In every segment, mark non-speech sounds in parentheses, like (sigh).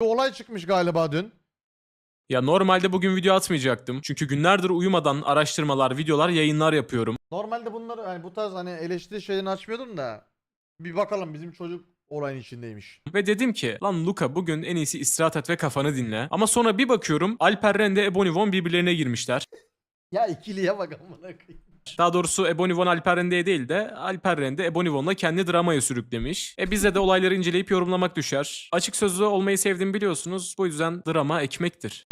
Bir olay çıkmış galiba dün. Ya normalde bugün video atmayacaktım. Çünkü günlerdir uyumadan araştırmalar, videolar, yayınlar yapıyorum. Normalde bunları hani bu tarz hani eleştiri şeylerini açmıyordum da bir bakalım bizim çocuk olayın içindeymiş. Ve dedim ki lan Luka bugün en iyisi istirahat et ve kafanı dinle. Ama sonra bir bakıyorum Alper Rende, Ebony Von birbirlerine girmişler. Ya ikiliye bak amına koyayım. Daha doğrusu Ebony Von Alper Rende'ye değil de Alper Rende Ebony Von'la kendi dramaya sürüklemiş. E bize de olayları inceleyip yorumlamak düşer. Açık sözlü olmayı sevdiğimi biliyorsunuz. Bu yüzden drama ekmektir.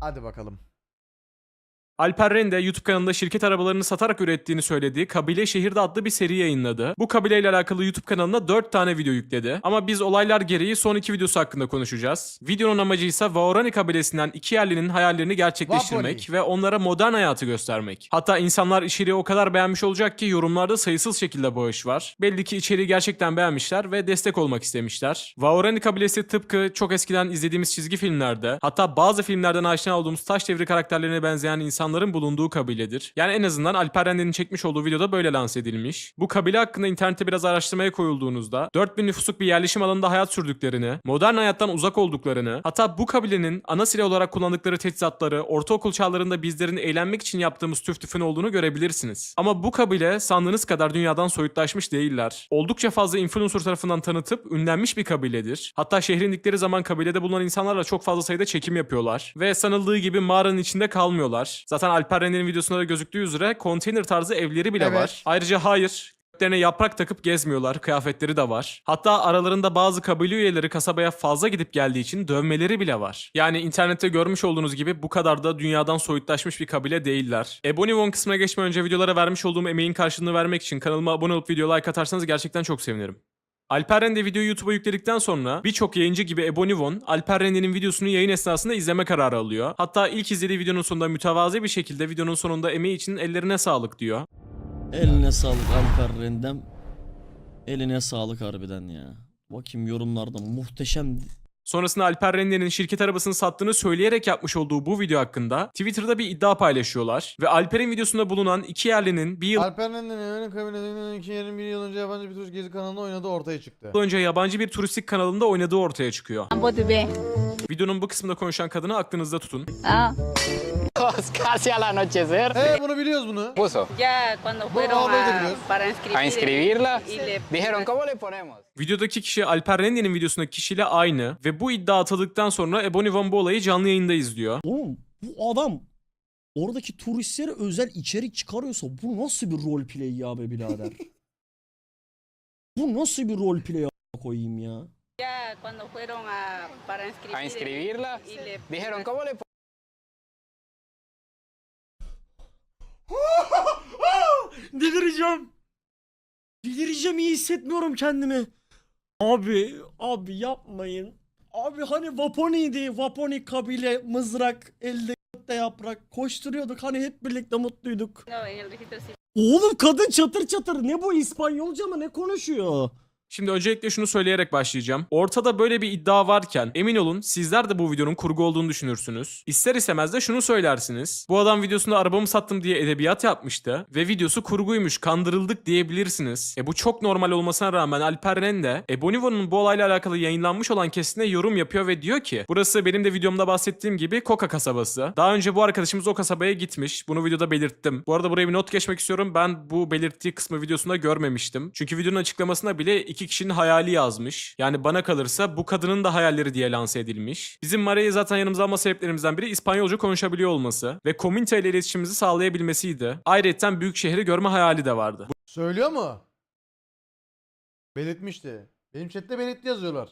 Hadi bakalım. Alper Rende YouTube kanalında şirket arabalarını satarak ürettiğini söylediği Kabile Şehirde adlı bir seri yayınladı. Bu kabileyle alakalı YouTube kanalına 4 tane video yükledi. Ama biz olaylar gereği son iki videosu hakkında konuşacağız. Videonun amacı ise Vaorani kabilesinden iki yerlinin hayallerini gerçekleştirmek Vapori. ve onlara modern hayatı göstermek. Hatta insanlar içeriği o kadar beğenmiş olacak ki yorumlarda sayısız şekilde bağış var. Belli ki içeriği gerçekten beğenmişler ve destek olmak istemişler. Vaorani kabilesi tıpkı çok eskiden izlediğimiz çizgi filmlerde hatta bazı filmlerden aşina olduğumuz taş devri karakterlerine benzeyen insanların bulunduğu kabiledir. Yani en azından Alper Rende'nin çekmiş olduğu videoda böyle lanse edilmiş. Bu kabile hakkında internette biraz araştırmaya koyulduğunuzda 4000 nüfusluk bir yerleşim alanında hayat sürdüklerini, modern hayattan uzak olduklarını, hatta bu kabilenin ana silah olarak kullandıkları teçhizatları ortaokul çağlarında bizlerin eğlenmek için yaptığımız tüf tüfün olduğunu görebilirsiniz. Ama bu kabile sandığınız kadar dünyadan soyutlaşmış değiller. Oldukça fazla influencer tarafından tanıtıp ünlenmiş bir kabiledir. Hatta şehrin indikleri zaman kabilede bulunan insanlarla çok fazla sayıda çekim yapıyorlar. Ve sanıldığı gibi mağaranın içinde kalmıyorlar. Zaten Alper Rende'nin videosunda da gözüktüğü üzere konteyner tarzı evleri bile Evet. var. Ayrıca hayır, Göklerine yaprak takıp gezmiyorlar. Kıyafetleri de var. Hatta aralarında bazı kabile üyeleri kasabaya fazla gidip geldiği için dövmeleri bile var. Yani internette görmüş olduğunuz gibi bu kadar da dünyadan soyutlaşmış bir kabile değiller. Ebony One kısmına geçmeden önce videolara vermiş olduğum emeğin karşılığını vermek için kanalıma abone olup video like atarsanız gerçekten çok sevinirim. Alperen de videoyu YouTube'a yükledikten sonra birçok yayıncı gibi Ebony Von, Alperen'in videosunu yayın esnasında izleme kararı alıyor. Hatta ilk izlediği videonun sonunda mütevazi bir şekilde videonun sonunda emeği için ellerine sağlık diyor. Eline sağlık Alper Rendem. Eline sağlık harbiden ya. Bakayım yorumlarda muhteşem. Sonrasında Alper Rende'nin şirket arabasını sattığını söyleyerek yapmış olduğu bu video hakkında Twitter'da bir iddia paylaşıyorlar. Ve Alper'in videosunda bulunan iki yerlinin bir yıl Alper'in ön kabilesinden iki yerin bir yıl önce yabancı bir turist gezi kanalında oynadığı ortaya çıktı. önce yabancı bir turistik kanalında oynadığı ortaya çıkıyor. Ambos de B. Videonun bu kısmında konuşan kadını aklınızda tutun. Ah, casi al anochecer He bunu biliyoruz bunu. puso ya cuando fueron a, Dios. para inscribir, a inscribirla. Dijeron, ¿cómo le ponemos? Videodaki kişi Alper Rende'nin videosundaki kişiyle aynı ve bu iddia atıldıktan sonra Ebony Von bu olayı canlı yayında izliyor. Oğlum bu adam oradaki turistlere özel içerik çıkarıyorsa bu nasıl bir roleplay ya be birader? (laughs) bu nasıl bir roleplay a- koyayım ya? Ya cuando fueron a para inscribir, A inscribirla. y le Dijeron, ¿cómo le (laughs) Delireceğim. Delireceğim iyi hissetmiyorum kendimi. Abi, abi yapmayın. Abi hani Vaponi'ydi. Vaponi kabile, mızrak, elde de yaprak. Koşturuyorduk hani hep birlikte mutluyduk. Oğlum kadın çatır çatır ne bu İspanyolca mı ne konuşuyor? Şimdi öncelikle şunu söyleyerek başlayacağım. Ortada böyle bir iddia varken emin olun sizler de bu videonun kurgu olduğunu düşünürsünüz. İster istemez de şunu söylersiniz. Bu adam videosunda arabamı sattım diye edebiyat yapmıştı ve videosu kurguymuş kandırıldık diyebilirsiniz. E bu çok normal olmasına rağmen Alper Rende, Ebonivo'nun bu olayla alakalı yayınlanmış olan kesine yorum yapıyor ve diyor ki burası benim de videomda bahsettiğim gibi Koka kasabası. Daha önce bu arkadaşımız o kasabaya gitmiş. Bunu videoda belirttim. Bu arada buraya bir not geçmek istiyorum. Ben bu belirttiği kısmı videosunda görmemiştim. Çünkü videonun açıklamasında bile iki kişinin hayali yazmış. Yani bana kalırsa bu kadının da hayalleri diye lanse edilmiş. Bizim Maria'yı zaten yanımıza alma sebeplerimizden biri İspanyolca konuşabiliyor olması ve komünite ile iletişimimizi sağlayabilmesiydi. Ayrıca büyük şehri görme hayali de vardı. Söylüyor mu? Belirtmişti. Benim chatte belirtti yazıyorlar.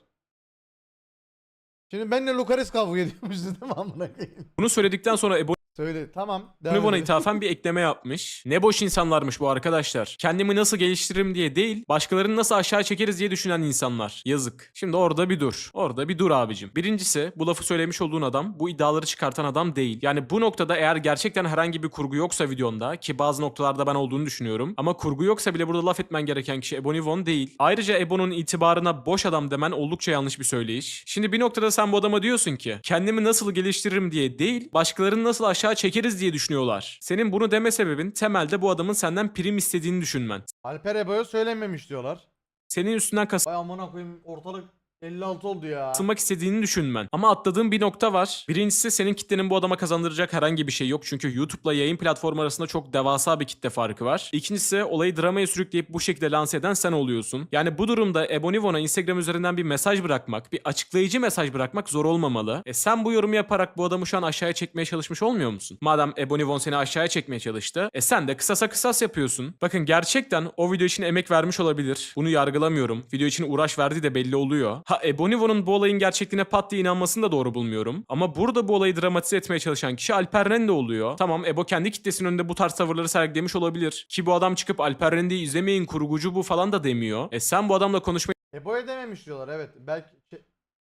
Şimdi benle Lukaris kavga (laughs) ediyormuşuz değil mi amına koyayım? Bunu söyledikten sonra Ebony Söyle tamam. Bunu edelim. ithafen bir ekleme yapmış. Ne boş insanlarmış bu arkadaşlar. Kendimi nasıl geliştiririm diye değil, başkalarını nasıl aşağı çekeriz diye düşünen insanlar. Yazık. Şimdi orada bir dur. Orada bir dur abicim. Birincisi bu lafı söylemiş olduğun adam bu iddiaları çıkartan adam değil. Yani bu noktada eğer gerçekten herhangi bir kurgu yoksa videonda ki bazı noktalarda ben olduğunu düşünüyorum. Ama kurgu yoksa bile burada laf etmen gereken kişi Ebony Von değil. Ayrıca Ebon'un itibarına boş adam demen oldukça yanlış bir söyleyiş. Şimdi bir noktada sen bu adama diyorsun ki kendimi nasıl geliştiririm diye değil başkalarını nasıl aşağı çekeriz diye düşünüyorlar. Senin bunu deme sebebin temelde bu adamın senden prim istediğini düşünmen. Alper Ebo'ya söylememiş diyorlar. Senin üstünden kas Vay amına koyayım ortalık 56 oldu ya. Isınmak istediğini düşünmen. Ama atladığın bir nokta var. Birincisi senin kitlenin bu adama kazandıracak herhangi bir şey yok. Çünkü YouTube'la yayın platformu arasında çok devasa bir kitle farkı var. İkincisi olayı dramaya sürükleyip bu şekilde lanse eden sen oluyorsun. Yani bu durumda Ebonivon'a Instagram üzerinden bir mesaj bırakmak, bir açıklayıcı mesaj bırakmak zor olmamalı. E sen bu yorumu yaparak bu adamı şu an aşağıya çekmeye çalışmış olmuyor musun? Madem Ebonivon seni aşağıya çekmeye çalıştı, e sen de kısasa kısas yapıyorsun. Bakın gerçekten o video için emek vermiş olabilir. Bunu yargılamıyorum. Video için uğraş verdiği de belli oluyor. Ha Ebonivon'un bu olayın gerçekliğine pat diye inanmasını da doğru bulmuyorum. Ama burada bu olayı dramatize etmeye çalışan kişi Alper Rende oluyor. Tamam Ebo kendi kitlesinin önünde bu tarz tavırları sergilemiş olabilir. Ki bu adam çıkıp Alper Rende'yi izlemeyin kurgucu bu falan da demiyor. E sen bu adamla konuşmayı Ebo'ya dememiş diyorlar evet. Belki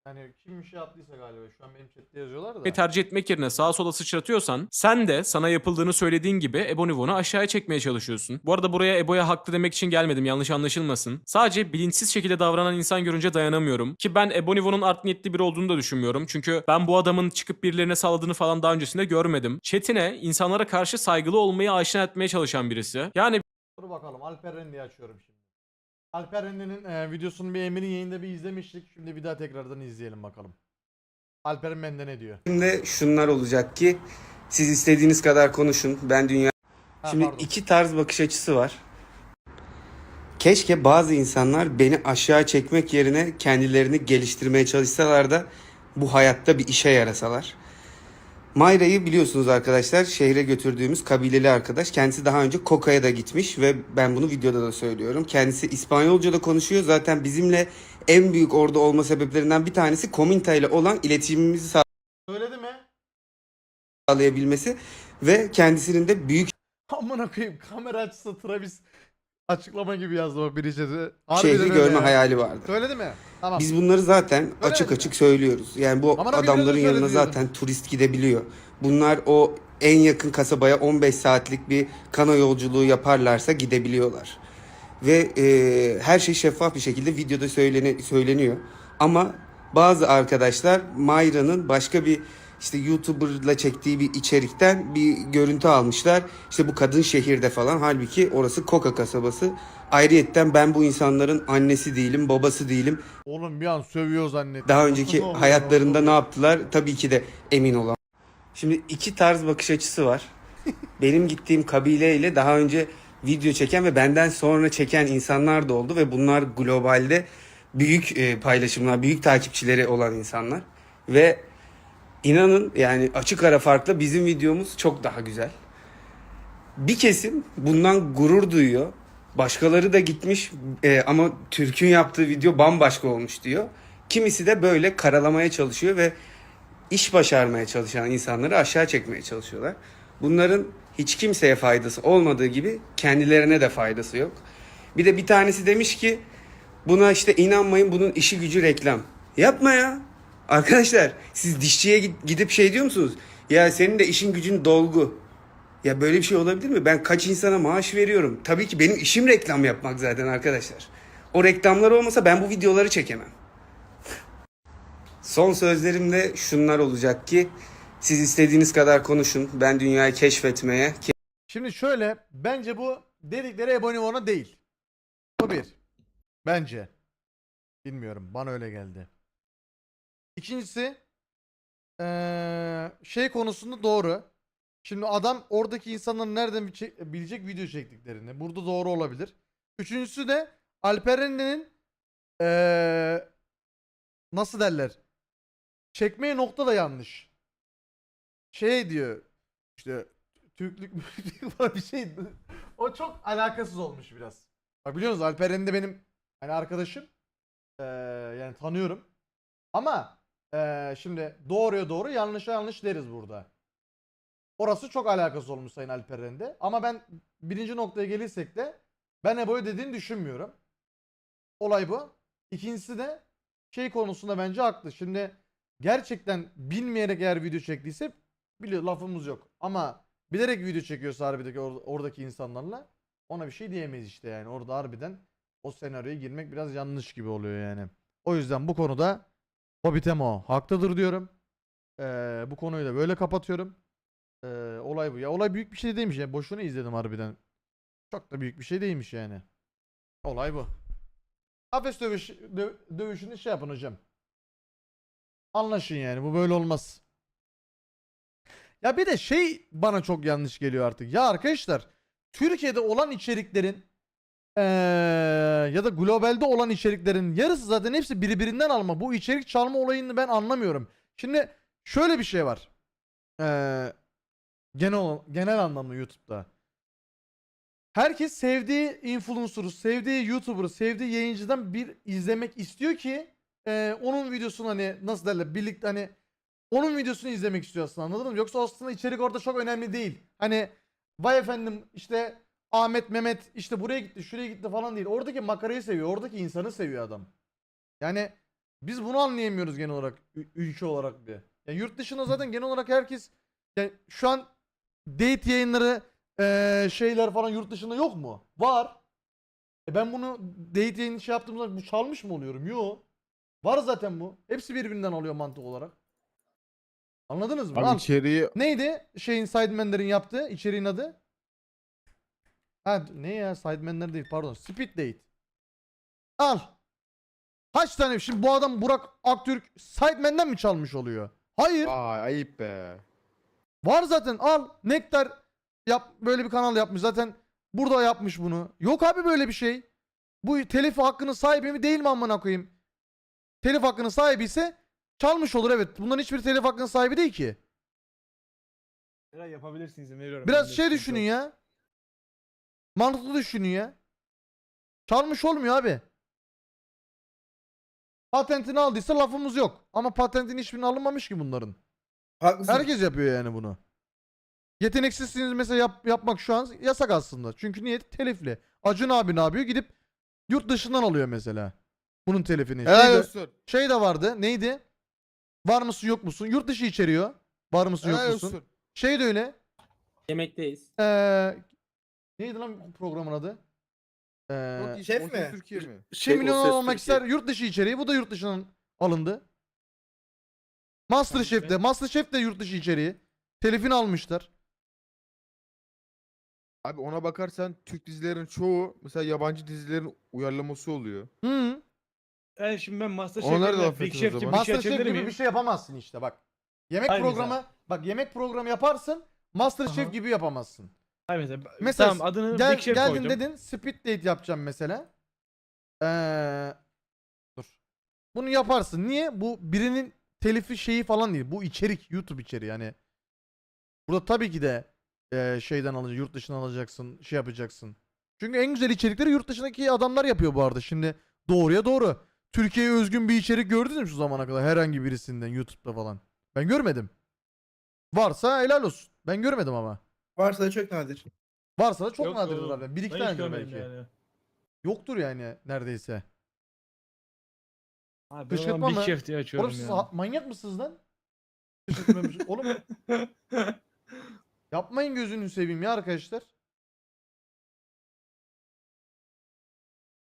yani kim bir şey yaptıysa galiba şu an benim chatte yazıyorlar da. tercih etmek yerine sağa sola sıçratıyorsan sen de sana yapıldığını söylediğin gibi Ebonivon'u aşağıya çekmeye çalışıyorsun. Bu arada buraya Ebo'ya haklı demek için gelmedim yanlış anlaşılmasın. Sadece bilinçsiz şekilde davranan insan görünce dayanamıyorum. Ki ben Ebonivon'un art niyetli biri olduğunu da düşünmüyorum. Çünkü ben bu adamın çıkıp birilerine sağladığını falan daha öncesinde görmedim. Chatine insanlara karşı saygılı olmayı aşina etmeye çalışan birisi. Yani Dur bakalım Alper Rende'yi açıyorum şimdi. Alper Rende'nin e, videosunu bir Emir'in yayında bir izlemiştik. Şimdi bir daha tekrardan izleyelim bakalım. Alper Rende ne diyor? Şimdi şunlar olacak ki siz istediğiniz kadar konuşun. Ben dünya Ha, Şimdi pardon. iki tarz bakış açısı var. Keşke bazı insanlar beni aşağı çekmek yerine kendilerini geliştirmeye çalışsalar da bu hayatta bir işe yarasalar. Mayra'yı biliyorsunuz arkadaşlar şehre götürdüğümüz kabileli arkadaş. Kendisi daha önce Koka'ya da gitmiş ve ben bunu videoda da söylüyorum. Kendisi İspanyolca da konuşuyor. Zaten bizimle en büyük orada olma sebeplerinden bir tanesi Kominta ile olan iletişimimizi Söyledi mi? sağlayabilmesi ve kendisinin de büyük Amına koyayım kamera açısı Travis açıklama gibi yazdı o biri chat'e. şehri görme ya. hayali vardı. Söyledi mi? Tamam. Biz bunları zaten Öyle açık mi? açık söylüyoruz. Yani bu Ama ben adamların yanına zaten turist gidebiliyor. Bunlar o en yakın kasabaya 15 saatlik bir kano yolculuğu yaparlarsa gidebiliyorlar. Ve e, her şey şeffaf bir şekilde videoda söylene, söyleniyor. Ama bazı arkadaşlar Mayra'nın başka bir işte YouTuber'la çektiği bir içerikten bir görüntü almışlar. İşte bu kadın şehirde falan. Halbuki orası Koka kasabası. Ayrıyetten ben bu insanların annesi değilim, babası değilim. Oğlum bir an sövüyor zannettim. Daha önceki oluyor, hayatlarında ne yaptılar? Tabii ki de emin olamam. Şimdi iki tarz bakış açısı var. (laughs) Benim gittiğim kabileyle daha önce video çeken ve benden sonra çeken insanlar da oldu ve bunlar globalde büyük e, paylaşımlar, büyük takipçileri olan insanlar ve inanın yani açık ara farklı bizim videomuz çok daha güzel. Bir kesim bundan gurur duyuyor. Başkaları da gitmiş e, ama Türk'ün yaptığı video bambaşka olmuş diyor. Kimisi de böyle karalamaya çalışıyor ve iş başarmaya çalışan insanları aşağı çekmeye çalışıyorlar. Bunların hiç kimseye faydası olmadığı gibi kendilerine de faydası yok. Bir de bir tanesi demiş ki buna işte inanmayın bunun işi gücü reklam. Yapma ya. Arkadaşlar siz dişçiye gid- gidip şey diyor musunuz? Ya senin de işin gücün dolgu. Ya böyle bir şey olabilir mi? Ben kaç insana maaş veriyorum. Tabii ki benim işim reklam yapmak zaten arkadaşlar. O reklamlar olmasa ben bu videoları çekemem. Son sözlerim de şunlar olacak ki siz istediğiniz kadar konuşun. Ben dünyayı keşfetmeye, Şimdi şöyle bence bu dedikleri Ebonivon'a değil. Bu bir. Bence. Bilmiyorum bana öyle geldi. İkincisi eee, şey konusunda doğru. Şimdi adam oradaki insanların nereden bilecek, video çektiklerini. Burada doğru olabilir. Üçüncüsü de Alper Rende'nin eee, nasıl derler? Çekmeye nokta da yanlış. Şey diyor işte Türklük (laughs) falan bir şey. O çok alakasız olmuş biraz. Bak biliyorsunuz Alper Rende benim hani arkadaşım. Ee, yani tanıyorum. Ama ee, şimdi doğruya doğru yanlışa yanlış deriz burada. Orası çok alakasız olmuş Sayın Alper Rende. Ama ben birinci noktaya gelirsek de ben Ebo'yu dediğini düşünmüyorum. Olay bu. İkincisi de şey konusunda bence haklı. Şimdi gerçekten bilmeyerek eğer video çektiyse biliyor lafımız yok. Ama bilerek video çekiyorsa harbideki or- oradaki insanlarla ona bir şey diyemeyiz işte yani. Orada harbiden o senaryoya girmek biraz yanlış gibi oluyor yani. O yüzden bu konuda Hobbitemo haklıdır diyorum. Ee, bu konuyu da böyle kapatıyorum. Ee, olay bu. Ya olay büyük bir şey değilmiş ya. Boşuna izledim harbiden. Çok da büyük bir şey değilmiş yani. Olay bu. kafes dövüş, dö- dövüşünü şey yapın hocam. Anlaşın yani bu böyle olmaz. Ya bir de şey bana çok yanlış geliyor artık. Ya arkadaşlar Türkiye'de olan içeriklerin eee, ya da globalde olan içeriklerin yarısı zaten hepsi birbirinden alma. Bu içerik çalma olayını ben anlamıyorum. Şimdi şöyle bir şey var. Eee genel genel anlamda YouTube'da. Herkes sevdiği influencer'ı, sevdiği YouTuber'ı, sevdiği yayıncıdan bir izlemek istiyor ki eee, onun videosunu hani nasıl derler birlikte hani onun videosunu izlemek istiyor aslında anladın mı? Yoksa aslında içerik orada çok önemli değil. Hani vay efendim işte Ahmet Mehmet işte buraya gitti şuraya gitti falan değil. Oradaki makarayı seviyor. Oradaki insanı seviyor adam. Yani biz bunu anlayamıyoruz genel olarak ülke olarak bir. Ya yurt dışında zaten genel olarak herkes yani şu an date yayınları eee, şeyler falan yurt dışında yok mu? Var. E ben bunu date yayını şey yaptığımda bu çalmış mı oluyorum? Yok. Var zaten bu. Hepsi birbirinden alıyor mantık olarak. Anladınız mı? Abi Al. içeriği Neydi şeyin Sidemen'lerin yaptığı içeriğin adı? Ha ne ya Sidemen'ler değil pardon Speed Date. Al. Kaç tane şimdi bu adam Burak Aktürk Sidemen'den mi çalmış oluyor? Hayır. Vay ayıp be. Var zaten al. Nektar yap böyle bir kanal yapmış zaten burada yapmış bunu. Yok abi böyle bir şey. Bu telif hakkının sahibi mi değil mi amına koyayım? Telif hakkının sahibi ise çalmış olur evet. Bunların hiçbir telif hakkının sahibi değil ki. yapabilirsin izin veriyorum. Biraz şey düşünün ya. Mantıklı düşünün ya. Çalmış olmuyor abi. Patentini aldıysa lafımız yok. Ama patentin hiçbirini alınmamış ki bunların. Haklısın. Herkes yapıyor yani bunu. Yeteneksizsiniz mesela yap, yapmak şu an yasak aslında. Çünkü niye? Telifli. Acun abi ne yapıyor? Gidip yurt dışından alıyor mesela. Bunun telifini. Şey Helal de, olsun. şey de vardı. Neydi? Var mısın yok musun? Yurt dışı içeriyor. Var mısın yok Helal musun? olsun. Şey de öyle. Yemekteyiz. Ee, neydi lan programın adı? Ee, şef mi? Türkiye mi? şey milyon olmak ister yurt dışı içeriği. Bu da yurt dışından alındı. Masterchef'te. Masterchef de yurt dışı içeriği. Telifini almışlar. Abi ona bakarsan Türk dizilerin çoğu mesela yabancı dizilerin uyarlaması oluyor. Hı. Yani şimdi ben Onları da yerine affedin Big o Chef gibi zaman. bir şey Masterchef açabilir gibi miyim? bir şey yapamazsın işte bak. Yemek Hayır programı bak yemek programı yaparsın. Masterchef Aha. gibi yapamazsın. Hayır mesela. Mesela tamam adını Gel, Big Chef geldin koydum. dedin speed date yapacağım mesela. Ee, dur. Bunu yaparsın. Niye? Bu birinin telifi şeyi falan değil. Bu içerik YouTube içeriği yani. Burada tabii ki de e, şeyden alacaksın, yurt dışından alacaksın, şey yapacaksın. Çünkü en güzel içerikleri yurt dışındaki adamlar yapıyor bu arada. Şimdi doğruya doğru. Türkiye'ye özgün bir içerik gördünüz mü şu zamana kadar herhangi birisinden YouTube'da falan? Ben görmedim. Varsa helal olsun. Ben görmedim ama. Varsa da çok nadir. Varsa da çok Yok nadir oğlum. zaten. Bir iki Ben hiç görmedim belki. yani. Yoktur yani neredeyse. Abi ben Kışkırtma mı? Chef diye açıyorum Oğlum siz ya. ha- manyak mısınız lan? (laughs) Oğlum yapmayın gözünü seveyim ya arkadaşlar.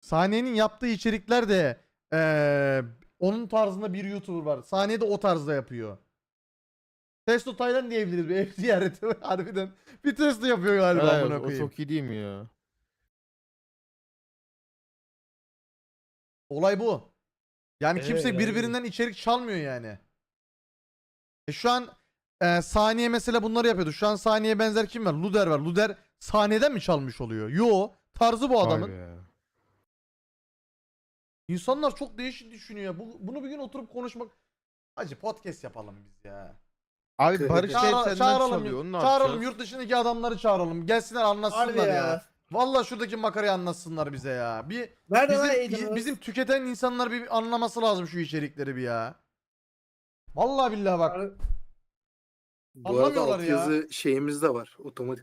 Saniyenin yaptığı içerikler de eee, onun tarzında bir YouTuber var. Saniye de o tarzda yapıyor. Testo Taylan diyebiliriz bir ev (laughs) ziyareti harbiden. Bir testo yapıyor galiba Helal amına o koyayım. çok iyi değil mi ya? Olay bu. Yani Evet, kimse yani. birbirinden içerik çalmıyor yani. E şu an e, saniye mesela bunları yapıyordu. Şu an saniye benzer kim var? Luder var. Luder saniyeden mi çalmış oluyor? Yo. Tarzı bu Vay adamın. be. İnsanlar çok değişik düşünüyor. Bu, bunu bir gün oturup konuşmak. Hacı podcast yapalım biz ya. Abi Barış hep senden çağıralım, çalıyor. Onu ne çağıralım yapacağız? yurt dışındaki adamları çağıralım. Gelsinler anlatsınlar Harbi ya. ya. Vallahi şuradaki makarayı anlatsınlar bize ya. Bir Nerede lan bizim, Aidemuz? bizim tüketen insanlar bir anlaması lazım şu içerikleri bir ya. Vallahi billahi bak. Bu arada Anlamıyorlar ya. altyazı şeyimiz de var. Otomatik